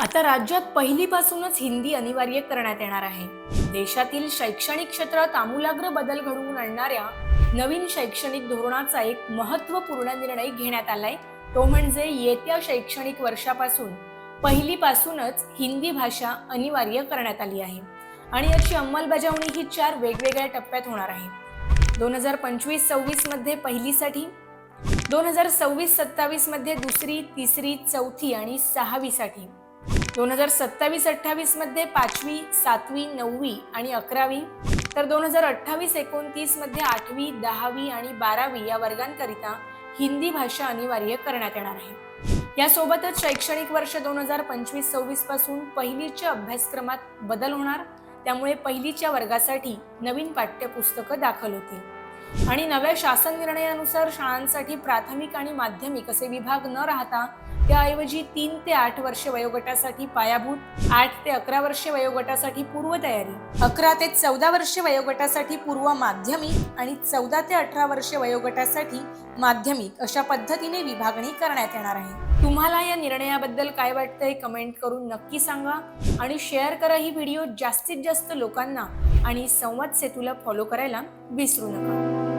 आता राज्यात पहिलीपासूनच हिंदी अनिवार्य करण्यात येणार आहे. देशातील शैक्षणिक क्षेत्रात आमूलाग्र बदल घडवून आणणाऱ्या नवीन शैक्षणिक धोरणाचा एक महत्त्वपूर्ण निर्णय घेण्यात आलाय. तो म्हणजे येत्या शैक्षणिक वर्षापासून पहिलीपासूनच हिंदी भाषा अनिवार्य करण्यात आली आहे. आणि याची अंमलबजावणी ही चार वेगवेगळ्या टप्प्यात होणार आहे. दोन हजार पंचवीस सव्वीसमध्ये पहिलीसाठी दोन हजार सव्वीस सत्तावीसमध्ये दुसरी तिसरी चौथी आणि सहावीसाठी. दोन हजार सत्तावीस अठ्ठावीसमध्ये पाचवी सातवी नववी आणि अकरावी तर दोन हजार अठ्ठावीस एकोणतीसमध्ये आठवी दहावी आणि बारावी या वर्गांकरिता हिंदी भाषा अनिवार्य करण्यात येणार आहे. यासोबतच शैक्षणिक वर्ष दोन हजार पंचवीस सव्वीसपासून पहिलीच्या अभ्यासक्रमात बदल होणार. त्यामुळे पहिलीच्या वर्गासाठी नवीन पाठ्यपुस्तकं दाखल होतील. आणि नव्या शासन निर्णयानुसार शाळांसाठी प्राथमिक आणि माध्यमिक असे विभाग न राहता त्याऐवजी तीन ते आठ वर्ष वयोगटासाठी पायाभूत आठ ते अकरा वर्ष वयोगटासाठी पूर्वतयारी अकरा ते चौदा वर्ष वयोगटासाठी पूर्व माध्यमिक आणि चौदा ते अठरा वर्ष वयोगटासाठी माध्यमिक अशा पद्धतीने विभागणी करण्यात येणार आहे. तुम्हाला या निर्णयाबद्दल काय वाटतंय कमेंट करून नक्की सांगा आणि शेअर करा ही व्हिडिओ जास्तीत जास्त लोकांना आणि संवाद सेतूला फॉलो करायला विसरू नका.